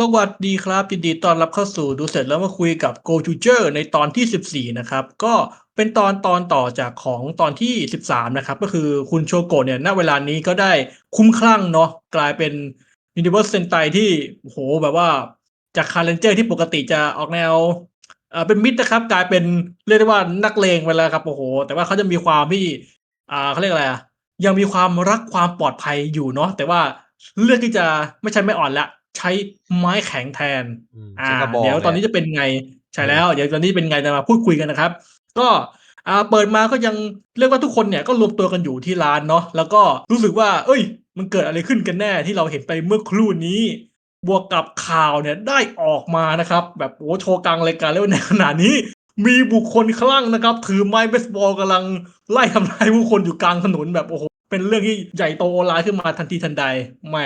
สวัสดีครับยินดีต้อนรับเข้าสู่ดูเสร็จแล้วมาคุยกับ Go Future ในตอนที่ 14 นะครับ ก็เป็นตอนตอนต่อจากของตอนที่ 13 นะครับ ก็คือคุณโชโกะเนี่ยณเวลานี้ก็ได้คุ้มคลั่งเนาะกลายเป็น Universe Sentai ที่โหแบบว่าจากคาร์เรนเจอร์ที่ปกติจะออกแนวเอ่อเป็นมิตรนะครับ กลายเป็นเรียกได้ว่านักเลงไปแล้วครับโอ้โห แต่ว่าเขาจะมีความที่อ่าเขาเรียกอะไรอะยังมีความรักความปลอดภัยอยู่เนาะแต่ว่าเลือกที่จะไม่ใช้ไม้อ่อนละ ใช้ไม้แข็งแทนอืมอ่าใช้กระบองเดี๋ยวตอนนี้เลยจะเป็นไง ใช่แล้ว เดี๋ยวตอนนี้เป็นไงจะมาพูดคุยกันนะครับ ก็อ่าเปิดมาก็ยังเรียกว่าทุกคนเนี่ยก็รวมตัวกันอยู่ที่ร้านเนาะ แล้วก็รู้สึกว่า เอ้ย มันเกิดอะไรขึ้นกันแน่ที่เราเห็นไปเมื่อครู่นี้ บวกกับข่าวเนี่ยได้ออกมานะครับ แบบโอ้โชว์กลางรายการแล้วในขณะนี้ มีบุคคลคลั่งนะครับ ถือไม้เบสบอลกำลังไล่ทำลายผู้คนอยู่กลางถนนแบบโอ้โหเป็นเรื่องที่ใหญ่โตโอฬารขึ้นมาทันทีทันใดแหม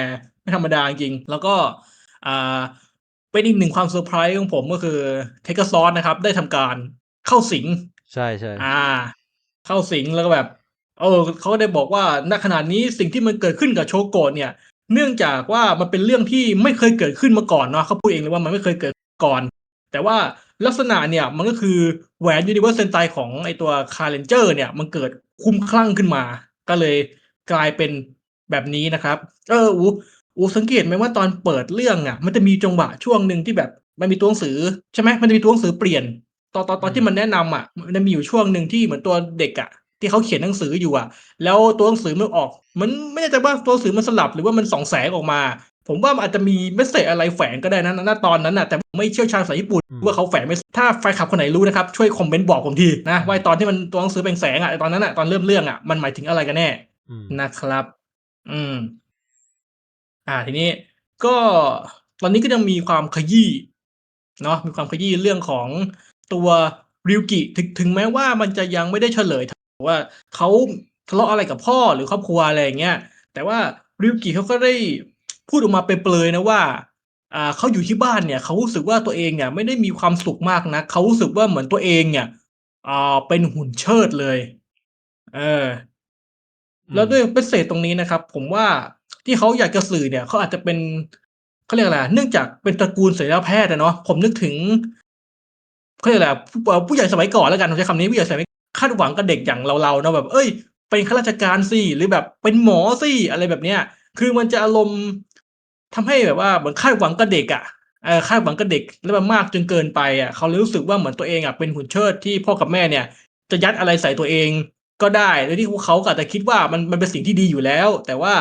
ไม่ธรรมดาจริงๆแล้วก็อ่าเป็นอีกหนึ่งความเซอร์ไพรส์ของผมก็คือเทคซอสนะครับ ได้ทำการเข้าสิง ใช่ใช่อ่า เข้าสิงแล้วก็แบบเออเขาก็ได้บอกว่าณขณะนี้สิ่งที่มันเกิดขึ้นกับโชโกะเนี่ย เนื่องจากว่ามันเป็นเรื่องที่ไม่เคยเกิดขึ้นมาก่อนเนาะเขาพูดเองเลยว่ามันไม่เคยเกิดก่อน แต่ว่าลักษณะเนี่ยมันก็คือแหวนยูนิเวอร์สเซนไตของไอตัวคาร์เรนเจอร์เนี่ย มันเกิดคุ้มคลั่งขึ้นมา ก็เลยกลายเป็นแบบนี้นะครับ เออ อูอูสังเกตไหมว่าตอนเปิดเรื่องอะ มันจะมีจังหวะช่วงหนึ่งที่แบบมันมีตัวหนังสือใช่ไหมมันจะมีตัวหนังสือเปลี่ยน ตอนตอนตอนที่มันแนะนำอะ มันจะมีอยู่ช่วงหนึ่งที่เหมือนตัวเด็กอะ ที่เขาเขียนหนังสืออยู่อะ แล้วตัวหนังสือมันออก มันไม่แน่ใจว่าตัวหนังสือมันสลับหรือว่ามันส่องแสงออกมา ผมว่ามันอาจจะมีเมสเซจอะไรแฝงก็ได้นะณตอนนั้นน่ะแต่ผมไม่เชี่ยวชาญภาษาญี่ปุ่นว่าเขาแฝงไม่ถ้าแฟนคลับคนไหนรู้นะครับช่วยคอมเมนต์บอกผมทีนะว่าไอ้ตอนที่มันตัวหนังสือเป็นแสงอะไอ้ตอนนั้นอะตอนเริ่มเรื่องอะมันหมายถึงอะไรกันแน่อืมนะครับ อืม อ่าทีนี้ก็ตอนนี้ก็ยังมีความขยี้เนาะมีความขยี้เรื่องของตัวริวกิถึงถึงแม้ว่ามันจะยังไม่ได้เฉลยว่าเขาทะเลาะอะไรกับพ่อหรือครอบครัวอะไรอย่างเงี้ยแต่ว่าริวกิเขาก็ได้พูดออกมาเปรยๆนะว่าอ่าเขาอยู่ที่บ้านเนี่ยเขารู้สึกว่าตัวเองเนี่ยไม่ได้มีความสุขมากนะเขารู้สึกว่าเหมือนตัวเองเนี่ยอ่าเป็นหุ่นเชิดเลย เออ แล้วด้วยเป็นเศษตรงนี้นะครับ ผมว่า ที่เขาอยากจะสื่อเนี่ยเขาอาจจะเป็นเขาเรียกอะไรเนื่องจากเป็นตระกูลศัลยแพทย์อะเนาะผมนึกถึงเขาเรียกอะไรผู้ผู้ใหญ่สมัยก่อนแล้วกันผมใช้คำนี้ผู้ใหญ่สมัยคาดหวังกับเด็กอย่างเราๆเนาะแบบ เอ้ยเป็นข้าราชการสิหรือแบบเป็นหมอสิอะไรแบบเนี้ย คือมันจะอารมณ์ทำให้แบบว่าเหมือนคาดหวังกับเด็กอะเออคาดหวังกับเด็กแล้วมันมากจนเกินไปอะเขาเลยรู้สึกว่าเหมือนตัวเองอะเป็นหุ่นเชิดที่พ่อกับแม่เนี่ย จะยัดอะไรใส่ตัวเองก็ได้โดยที่พวกเขาอาจจะคิดว่ามันมันเป็นสิ่งที่ดีอยู่แล้ว แต่ว่า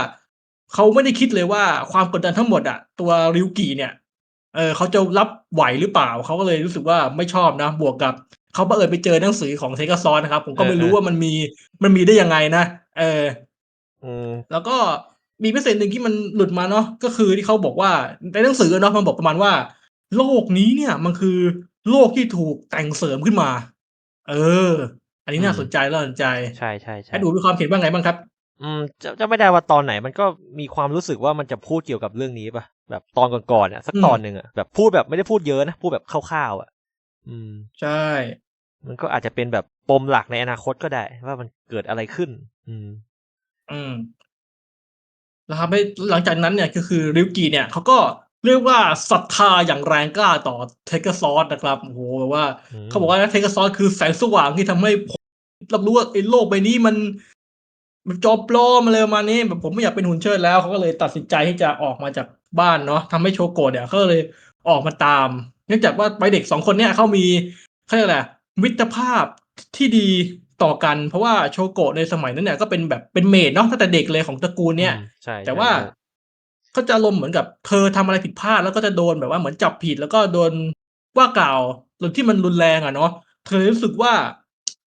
เขาไม่ได้คิดเลยว่าความกดดันทั้งหมดอะตัวริวกิเนี่ยเออเขาจะรับไหวหรือเปล่า เขาก็เลยรู้สึกว่าไม่ชอบนะ บวกกับเขาบังเอิญไปเจอหนังสือของเทกซอนนะครับ ผมก็ไม่รู้ว่ามันมีมันมีได้ยังไงนะเอออืมแล้วก็มีเมสเซจหนึ่งที่มันหลุดมาเนาะก็คือที่เขาบอกว่าในหนังสือเนาะมันบอกประมาณว่า โลกนี้เนี่ย มันคือโลกที่ถูกแต่งเสริมขึ้นมา เออ อันนี้น่าสนใจแล้วน่าสนใจใช่ใช่ใช่ให้ดูมีความเห็นว่าไงบ้างครับ อืมจะจะไม่ได้ว่าตอนไหนมันก็มีความรู้สึกว่ามันจะพูดเกี่ยวกับเรื่องนี้ป่ะแบบตอนก่อนๆอะสักอืมตอนหนึ่งอะแบบพูดแบบไม่ได้พูดเยอะนะพูดแบบคร่าวๆอะ อืม ใช่ มันก็อาจจะเป็นแบบปมหลักในอนาคตก็ได้ ว่ามันเกิดอะไรขึ้น อืม อืมแล้วครับให้หลังจากนั้นเนี่ยก็คือริวกิเนี่ยเขาก็เรียกว่าศรัทธาอย่างแรงกล้าต่อเทกซอสนะครับโอ้โหแบบว่าอืมเขาบอกว่าเทกซอสคือแสงสว่างที่ทำให้ผมรับรู้ว่าไอ้โลกใบนี้มัน มันจอมปลอมอะไรประมาณนี้แบบผมไม่อยากเป็นหุ่นเชิดแล้วเขาก็เลยตัดสินใจที่จะออกมาจากบ้านเนาะทำให้โชโกะเนี่ยเขาเลยออกมาตาม เนื่องจากว่าไปเด็กสองคนเนี่ยเขามีเขาเรียกอะไรอะมิตรภาพที่ดีต่อกัน เพราะว่าโชโกะในสมัยนั้นเนี่ยก็เป็นแบบเป็นเมดเนาะตั้งแต่เด็กเลยของตระกูลเนี่ยอืมใช่แต่ว่าใช่ก็จะอารมณ์เหมือนกับเธอทำอะไรผิดพลาดแล้วก็จะโดนแบบว่าเหมือนจับผิดแล้วก็โดนว่ากล่าวหรือที่มันรุนแรงอะเนาะเธอรู้สึกว่า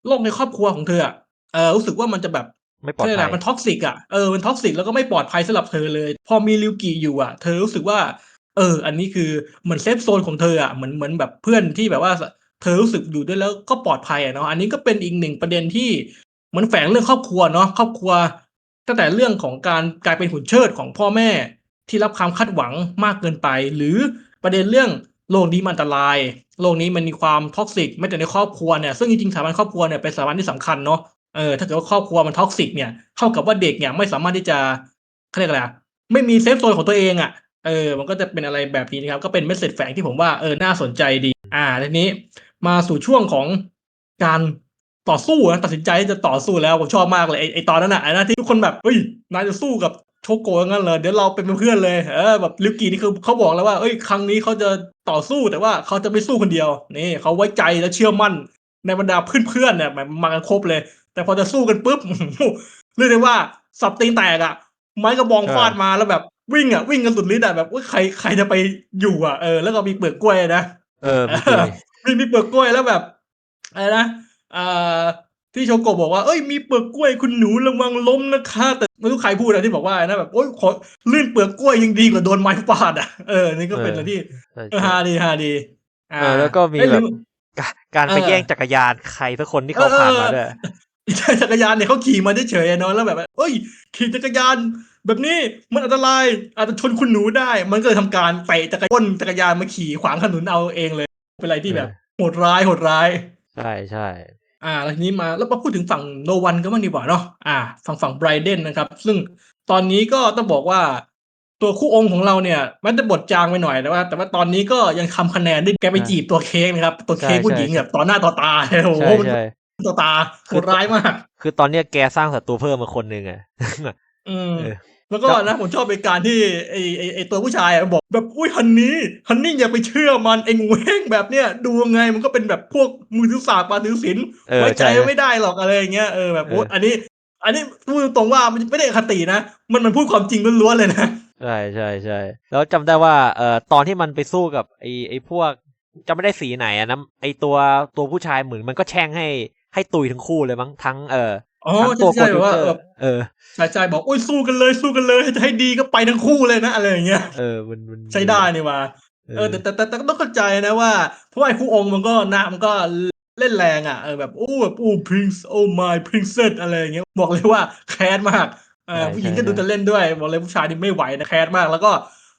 โลกในครอบครัวของเธออะเออรู้สึกว่ามันจะแบบ ไม่ปลอดเรียกอะมันท็อกซิกอะเออมันท็อกซิกแล้วก็ไม่ปลอดภัยสำหรับเธอเลย พอมีริวกิอยู่อะ เธอรู้สึกว่า เออ อันนี้คือเหมือนเซฟโซนของเธออะเหมือนเหมือนแบบเพื่อนที่แบบว่าเธอรู้สึกอยู่ด้วยแล้วก็ปลอดภัยอะเนาะอันนี้ก็เป็นอีกหนึ่งประเด็นที่เหมือนแฝงเรื่องครอบครัวเนาะครอบครัว ตั้งแต่เรื่องของการกลายเป็นหุ่นเชิดของพ่อแม่ที่รับความคาดหวังมากเกินไป หรือประเด็นเรื่องโลกนี้มันอันตราย โลกนี้มันมีความท็อกซิกไม่แต่ในครอบครัวเนี่ยซึ่งจริงๆสถาบันครอบครัวเนี่ยเป็นสถาบันที่สำคัญเนาะ เออถ้าเกิดว่าครอบครัวมันท็อกซิกเนี่ยเท่ากับว่าเด็กเนี่ยไม่สามารถที่จะเขาเรียกอะไรอะไม่มีเซฟโซนของตัวเองอะเออ มันก็จะเป็นอะไรแบบนี้นะครับ ก็เป็นเมสเซจแฝงที่ผมว่าเออน่าสนใจดี อ่าทีนี้มาสู่ช่วงของการต่อสู้นะตัดสินใจที่จะต่อสู้แล้วผมชอบมากเลยไอไอตอนนั้นน่ะไอ้นะที่ทุกคนแบบเฮ้ยนายจะสู้กับโชโกะงั้นเลยเดี๋ยวเราเป็นเพื่อนเลยเออแบบลิวกีนี่คือเขาบอกแล้วว่าเอ้ยครั้งนี้เขาจะต่อสู้แต่ว่าเขาจะไม่สู้คนเดียวนี่เขาไว้ใจและเชื่อมั่นในบรรดาเพื่อนๆเนี่ยมันมากันครบเลย แต่พอจะสู้กันปุ๊บเรียกได้ว่าสับตีนแตกอะไม้กระบองเออฟาดมาแล้วแบบวิ่งอะวิ่งกันสุดฤทธิ์อะแบบว่าใครใครจะไปอยู่อะเออแล้วก็มีเปลือกกล้วยนะเออมีตัวนี้มีมีเปลือกกล้วยแล้วแบบอะไรนะอ่าที่โชโกะบอกว่าเอ้ยมีเปลือกกล้วยคุณหนูระวังล้มนะคะแต่ไม่รู้ใครพูดนะที่บอกว่านะแบบโอ้ยขอลื่นเปลือกกล้วยยังดีกว่าโดนไม้ฟาดอะเออนี่ก็เป็นอะไรที่ใช่เออใช่ฮาดีฮาดีอ่าเออแล้วก็มีเอ้ยแบลืบกาการไปเออแย่งจักรยานใครสักคนที่เขาผ่านมาด้วยใช่ จักรยานเนี่ยเขาขี่มาเฉยๆอะเนาะแล้วแบบว่าเอ้ย ขี่จักรยาน แบบนี้มันอันตรายอาจจะชนคุณหนูได้ มันก็เลยทำการเตะจักรยานจักรยานมาขี่ขวางถนนเอาเองเลย เป็นอะไรที่แบบโหดร้ายโหดร้าย ใช่ใช่อ่าแล้วทีนี้มาแล้วมาพูดถึงฝั่งโนวันก็บ้างดีกว่าเนาะอ่า ฝั่งฝั่งไบรเดนนะครับ ซึ่งตอนนี้ก็ต้องบอกว่า ตัวคู่องค์ของเราเนี่ยมันจะบทจางไปหน่อยแต่ว่า แต่ว่าตอนนี้ก็ยังทำคะแนนได้แกไปจีบตัวเค้กนะครับ ตัวเค้กผู้หญิงแบบต่อหน้าต่อตาโอ้โหใช่ใช่ ต่อตาโหดร้ายมาก คือตอนเนี้ยแกสร้างศัตรูเพิ่มมาคนหนึ่งอะอืมเออแล้วก็นะผมชอบเป็นการที่ไอไอไอตัวผู้ชายอะบอก แบบอุ้ยฮันนี่ฮันนี่อย่าไปเชื่อมันไองูเว้งแบบเนี้ยดูยังไงมันก็เป็นแบบพวกมือถือศาสตร์ปาถือศิลป์เออไว้ใจใช่ไม่ได้หรอกอะไรอย่างเงี้ยเออแบบโอ้เอออัอันนี้ อันนี้พูดตรงๆว่ามันไม่ได้อคตินะ มันมันพูดความจริงล้วนๆเลยนะใช่ใช่ใช่แล้วจำได้ว่าเอ่อตอนที่มันไปสู้กับไอไอพวกจำไม่ได้สีไหนอะนะไอตัวตัวผู้ชายเหมือนมันก็แช่งให้ ให้ตุยทั้งคู่เลยมั้งทั้งเอ่ออ๋อทั้งตัวโปรใช่ดิแบบวว่าเซอแบร์บเออใช่ใช่บอกโอ้ยสู้กันเลยสู้กันเลยให้ให้ดีก็ไปทั้งคู่เลยนะอะไรอย่างเงี้ยเออมันมันใช้ได้นี่ว่าเออแต่แต่แต่แต่ก็ต้องเข้าใจนะว่าเพราะว่าไอ้คู่องค์มันก็นะมันก็เล่นแรงอะเออแบบโอ้แบบโอ้ prince oh my princess อะไรอย่างเงี้ยบอกเลยว่าแคสมากเออผู้หญิงก็ดูจะเล่นด้วย บอกเลยผู้ชายนี่ไม่ไหวนะแคสมาก แล้วก็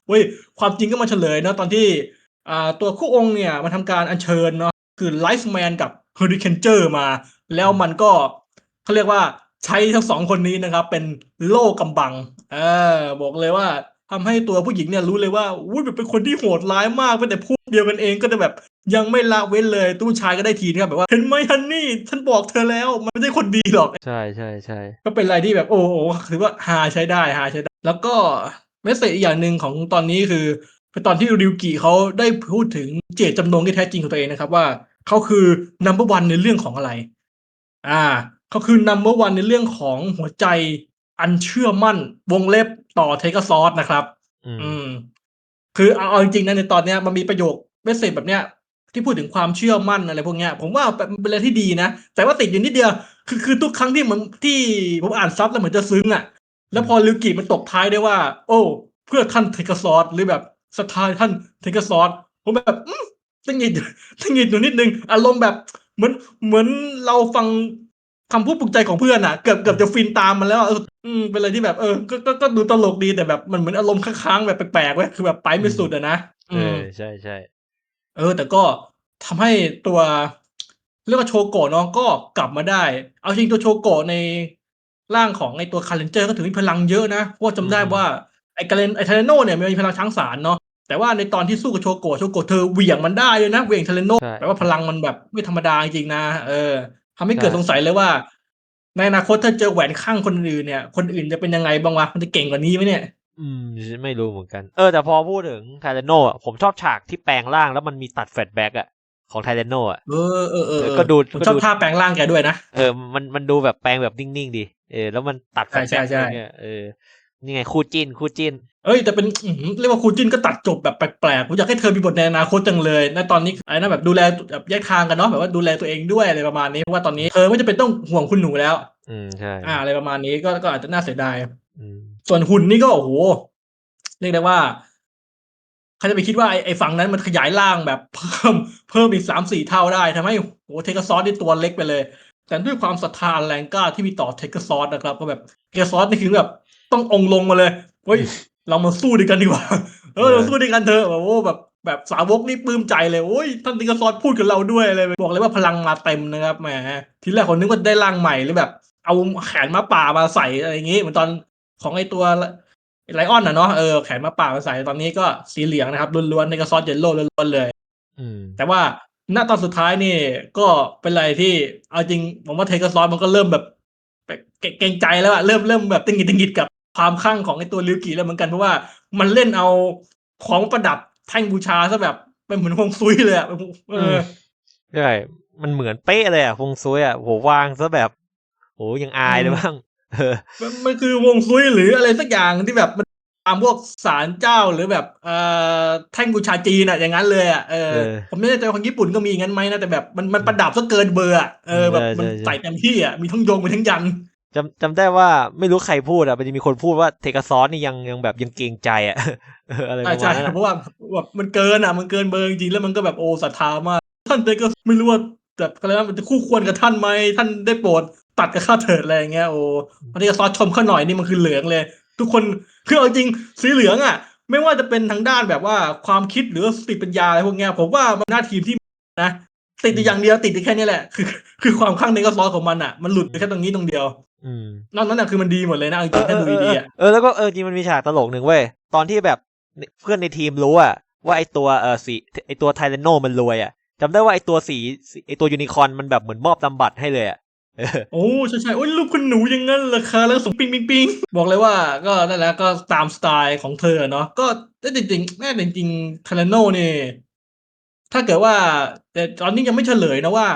เว้ยความจริงก็มาเฉลยเนาะตอนที่อ่าตัวคู่องค์เนี่ยมันทำการอัญเชิญเนาะคือไลฟ์แมนกับ เฮอริเคนเจอร์มา แล้วมันก็เขาเรียกว่าใช้ทั้งสองคนนี้นะครับ เป็นโล่กำบังเออบอกเลยว่าทำให้ตัวผู้หญิงเนี่ยรู้เลยว่าอุ้ยแบบเป็นคนที่โหดร้ายมากเป็นแต่พวกเดียวกันเองก็จะแบบยังไม่ละเว้นเลยตู้ชายก็ได้ทีนะครับแบบว่าเห็นไหมฮันนี่ฉันบอกเธอแล้วมันไม่ใช่คนดีหรอก ใช่ใช่ใช่ก็เป็นอะไรที่แบบโอ้โหถือว่าฮาใช้ได้ฮาใช้ได้ แล้วก็เมสเซจอีกอย่างหนึ่งของตอนนี้คือเป็นตอนที่ริวกิเขาได้พูดถึงเจตจำนงที่แท้จริงของตัวเองนะครับว่า เขาคือ number one ในเรื่องของอะไร อ่าเขาคือ number one ในเรื่องของหัวใจอันเชื่อมั่นวงเล็บต่อเทกซอสนะครับ อืมอืมคือเอาเอาจริงๆนะในตอนเนี้ยมันมีประโยคเมสเซจแบบเนี้ยที่พูดถึงความเชื่อมั่นอะไรพวกเนี้ย ผมว่าเป็นเป็นอะไรที่ดีนะ แต่ว่าติดอยู่นิดเดียว คือคือทุกครั้งที่มันที่ผมอ่านซับแล้วเหมือนจะซึ้งอะ แล้วพอลิวกิมันตกท้ายได้ว่า โอ้ เพื่อท่านเทกซอสหรือแบบสถานท่านเทกซอสผมแบบอืม ตังหงิดตังหงิดอยู่นิดนึงอารมณ์แบบเหมือนเหมือนเราฟังคำพูดปลุกใจของเพื่อนอะเกือบเกือบจะฟินตามมันแล้วอะเอออืมเป็นอะไรที่แบบเออก็ก็ก็ดูตลกดีแต่แบบมันเหมือนอารมณ์ค้างๆแบบแปลกๆเว้ยคือแบบไปไม่สุดอะนะเออืมอใช่ใช่เออ แต่ก็ทำให้ตัวเรียกว่าโชโกะเนาะก็กลับมาได้ เอาจริงตัวโชโกะในร่างของไอตัวคาเลนเจอร์ก็ถือมีพลังเยอะนะเพราะว่าจำได้ว่าไอคาเลนไอเทเลโนเนี่ยมันมีพลังช้างสารเนาะ แต่ว่าในตอนที่สู้กับโชโกะโชโกะเธอเหวี่ยงมันได้เลยนะเหวี่ยงเทเลโนใช่ แปลว่าพลังมันแบบไม่ธรรมดาจริงๆนะเออทำให้เกิดใช่ สงสัยเลยว่า ในอนาคตถ้าเจอแหวนข้างคนอื่นเนี่ย คนอื่นจะเป็นยังไงบ้างวะมันจะเก่งกว่านี้ไหมเนี่ย อืมไม่รู้เหมือนกัน เออแต่พอพูดถึงไทเรโนอะผมชอบฉากที่แปลงร่างแล้วมันมีตัดแฟลชแบ็กอะของไทเรโนอะ เออเออเออเออก็ดูผมก็ชอบดู ท่าแปลงร่างแกด้วยนะ เออมันมันดูแบบแปลงแบบนิ่งๆดี เออแล้วมันตัดแฟลชใช่แบ็กใช่อะไรเงี้ยเออ นี่ไงคู่จิ้นคู่จิ้น เอ้ยแต่เป็นอื้อหือเรียกว่าครูจินก็ตัดจบแบบแปลกๆผมอยากให้เธอมีบทในอนาคตจังเลยในตอนนี้ไอ้นั่นแบบดูแลแบบแยกทางกันเนาะแบบว่าดูแลตัวเองด้วยอะไรประมาณนี้เพราะว่าตอนนี้เธอไม่จะเป็นต้องห่วงคุณหนูแล้ว อืมใช่อ่าอะไรประมาณนี้ก็ก็อาจจะน่าเสียดายอืมส่วนหุ่นนี่ก็โอ้โหเรียกได้ว่าใครจะไปคิดว่าไอ้ไอ้ฝั่งนั้นมันขยายร่างแบบเพิ่มเพิ่มอีกสามสี่เท่าได้ทำให้โอ้โหเทกซอสนี่ตัวเล็กไปเลย แต่ด้วยความศรัทธาอันแรงกล้าที่มีต่อเทกซอสนะครับ ก็แบบเทกซอสนี่คือแบบ ต้ององค์ลงมาเลยเฮ้ยเรามาสู้ด้วยกันดีกว่าเออเราสู้ด้วยกันเถอะแบบโอ้แบบแบบสาวกนี่ปลื้มใจเลยโอ้ยท่านติกซอสพูดกับเราด้วยเลยบอกเลยว่าพลังมาเต็มนะครับแหมทีแรกคนนึกว่าได้ร่างใหม่หรือแบบ เอาแขนมาป่ามาใส่อะไรอย่างงี้เหมือนตอนของไอตัวไลออนอะเนาะเออแขนมาป่ามาใส่ตอนนี้ก็สีเหลืองนะครับล้วนๆในกระซอสเยลโล่ล้วนๆเลยอืมแต่ว่าณตอนสุดท้ายนี่ก็เป็นอะไรที่เอาจริงผมว่าเทกซอสมันก็เริ่มแบบเกเกรงใจแล้วอะเริ่มเริ่มแบบตึงหิดตึงหิดกับ ความข้างของไอตัวริวกิแล้วเหมือนกันเพราะว่ามันเล่นเอาของประดับแท่งบูชาซะแบบเป็นเหมือนฮวงซุยเลยอะเออใช่มันเหมือนเป๊ะเลยอะฟงซุยอะโหวางซะแบบโหยังอายเลยบ้างเออมันมันคือฮวงซุยหรืออะไรสักอย่างที่แบบมันตามพวกศาลเจ้าหรือแบบเอ่อแท่งบูชาจีนอะอย่างนั้นเลยอะเออเออผมไม่แน่ใจว่าของญี่ปุ่นก็มีอย่างนั้นไหมนะแต่แบบมันมันประดับซะเกินเบอร์อะเออแบบใช่มันใช่ใส่เต็มที่อะมีทั้งโยงมีทั้งยัน จำจำได้ว่าไม่รู้ใครพูดอะมันจะมีคนพูดว่าเทกซอสนี่ยังยังแบบยังเกรงใจอะอะไรปใช่ระมาณนั้นอะเพราะว่าแบบมันเกินอะ มันเกินเบอร์จริงแล้วมันก็แบบโอ้ศรัทธามากท่านเด็กก็ไม่รู้ว่าแบบอะไรนะมันจะคู่ควรกับท่านไหมท่านได้โปรดตัดกับข้าเถิดอะไรอย่างเงี้ยโอ้อันนี้ก็ซอสชมเขาหน่อยนี่มันคือเหลืองเลย ทุกคนคือเอาจริงสีเหลืองอะ ไม่ว่าจะเป็นทางด้านแบบว่าความคิดหรือสติปัญญาอะไรพวกเนี้ยผมว่ามันหน้าทีมที่นะติดอยู่อย่างเดียวติดแค่นี้แหละ คือ คือความข้างในก็ซอสของมันอะ มันหลุดแค่ตรงนี้ตรงเดียว อืมนอกนั้นอะคือมันดีหมดเลยนะเอาจริงๆถ้าดูดีๆอะเออแล้วก็เออจริงมันมีฉากตลกหนึ่งเว้ยตอนที่แบบเพื่อนในทีมรู้อะว่าไอตัวเออสีไอตัวไทเลโนมันรวยอะจำได้ว่าไอตัวสีไอตัวยูนิคอร์นมันแบบเหมือนมอบตำบัตรให้เลยอะเออโอ้ใช่ใช่โอ้ยลูกคุณหนูอยังงั้นเหรอคะแล้วส่งปิงปิงปิงบอกเลยว่าก็นั่นแหละก็ตามสไตล์ของเธอเนาะก็แต่จริงๆแม่จริงๆคาร์โนเนี่ยถ้าเกิดว่า แต่ตอนนี้ยังไม่เฉลยนะว่า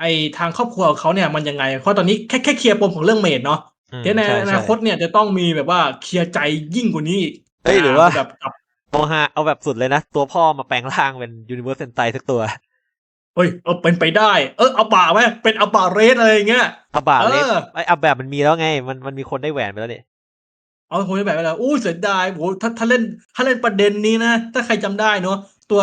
ไอทางครอบครัวของเขาเนี่ยมันยังไง เพราะตอนนี้แค่แค่เคลียร์ปมของเรื่องเมดเนาะอืมเดี๋ยวในช่อช่นาคตเนี่ยจะต้องมีแบบว่าเคลียร์ใจยิ่งกว่านี้อีกเอ้ยหรือว่าแบบกับเอาฮะเอาแบบสุดเลยนะ ตัวพ่อมาแปลงร่างเป็นยูนิเวอร์สเซนไตสักตัวเฮ้ยเออเป็นไปได้ เออเอาป่าไหมเป็นเอาป่าเรสอะไรอย่างเงี้ยอาบาเล็เออไออาแบบมันมีแล้วไง มันมันมีคนได้แหวนไปแล้วนี่เอาโหแบบไปแล้วอู้เสียดายโหถ้าถ้าเล่นถ้าเล่นประเด็นนี้นะ ถ้าใครจำได้เนาะตัว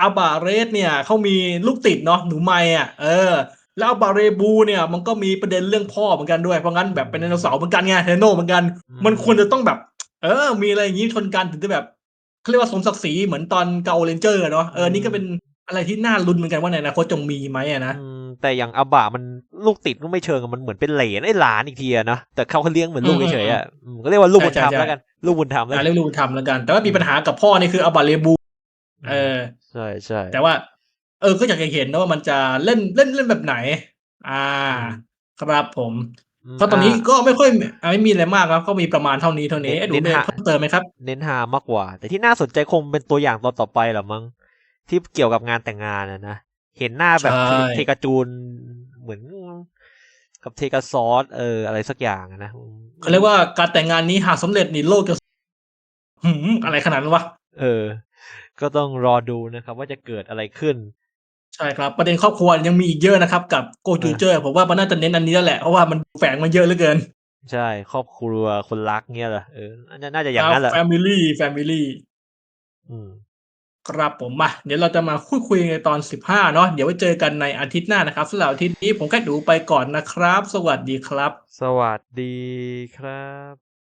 อาบาเรสเนี่ยเขามีลูกติดเนาะหนูไมอะเออ แล้วอาบาเรบูเนี่ยมันก็มีประเด็นเรื่องพ่อเหมือนกันด้วยเพราะงั้นแบบเป็นไดโนเสาร์เหมือนกันไงเทโนเหมือนกัน มันควรจะต้องแบบ เออ มีอะไรอย่างนี้ชนกันถึงจะแบบเขาเรียกว่าสมศักดิ์ศรีเหมือนตอนเกาเลนเจอร์เนาะเออนี่ก็เป็นอะไรที่น่าลุ้นเหมือนกันว่าในอนาคตจะมีไหมอะนะอืมแต่อย่างอาบะมันลูกติดก็ไม่เชิงอะมันเหมือนเป็นเหลนไอ้หลานอีกทีอะเนะแต่เขาเขาเลี้ยงเหมือนลูกอืมเฉยๆอะอืมก็เรียกว่าลูกบุญธรรมใช่ใช่แล้วกันลูกบุญธรรมแล้วอ่ากันเรียกลูกบุญธรรมแล้วกัน แต่ว่ามีปัญหากับพ่อนี่คืออาบาเรบู เออ ใช่ใช่แต่ว่า เออก็อยากจะเห็นนะว่ามันจะเล่นเล่นเล่นแบบไหน อ่า ครับผมอืมเพราะตอนนี้อ่ก็ไม่ค่อยอ่าไม่มีอะไรมากครับ ก็มีประมาณเท่านี้เท่านี้เน้นเอ๊ะดูเน้นมีอะไรหาเพิ่มเติมไหมครับ เน้นหามากกว่า แต่ที่น่าสนใจคงเป็นตัวอย่างตอนต่อไปเหรอมั้งที่เกี่ยวกับงานแต่งงานนะนะเห็นหน้าแบบใช่เทกาจูนเหมือนกับเทกาซอสเออ อะไรสักอย่างอะนะเขาเรียกว่าการแต่งงานนี้หากสำเร็จนี่โลกจะหืมอะไรขนาดนั้นวะเออ ก็ต้องรอดูนะครับ ว่าจะเกิดอะไรขึ้น ใช่ครับประเด็นครอบครัวยังมีอีกเยอะนะครับ กับโกจูเจอร์ผมว่ามันน่าจะเน้นอันนี้แล้วแหละเพราะว่ามันแฝงมาเยอะเหลือเกิน ใช่ครอบครัวคนรักเงี้ยเหรอเออน่าน่าจะอย่างนั้นแหละแฟมิลี่แฟมิลี่อืมครับผมมาเดี๋ยวเราจะมาคุยคุยในตอนสิบห้าเนาะเดี๋ยวไว้เจอกันในอาทิตย์หน้านะครับสำหรับอาทิตย์นี้ผมแค่ดูไปก่อนนะครับ สวัสดีครับ สวัสดีครับ